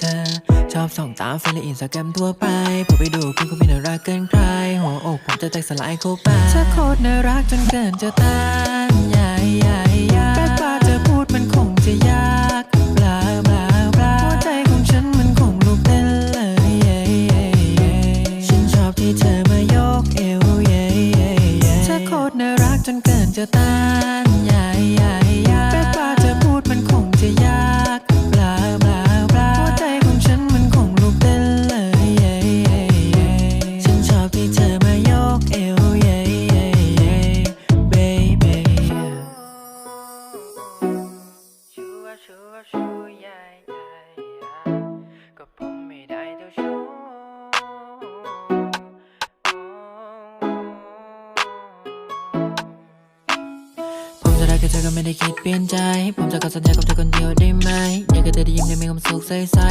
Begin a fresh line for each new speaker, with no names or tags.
เธอ ชอบส่องตาเฟซและอินสตาแกรมทั่วไปผมไปดูคุณก็ไม่น่ารักเกินใคร หัวอกผมจะแตกสลายเข้าไปเธอโคตรน่ารักจนเกินจะต้านใหญ่ใหญ่ใหญ่แค่ปาจะพูดมันคงจะยากบลาบลาบลาหัวใจของฉันมันคงลุกเต้นเลยเย่เย่เย่ฉันชอบที่เธอมายกเอวเย่เย่เย่เธอโคตรน่ารักจนเกินจะต้านใหญ่ใหญ่ ชัวร์ชัวร์ชัวร์ใหญ่ก็ผมไม่ได้เจ้าชู้ผมจะรักกับเธอก็ไม่ได้คิดเปลี่ยนใจ ผมจะขอสัญญากับเธอคนเดียวได้ไหมอยากให้เธอได้ยิ้มได้มีความสุขใส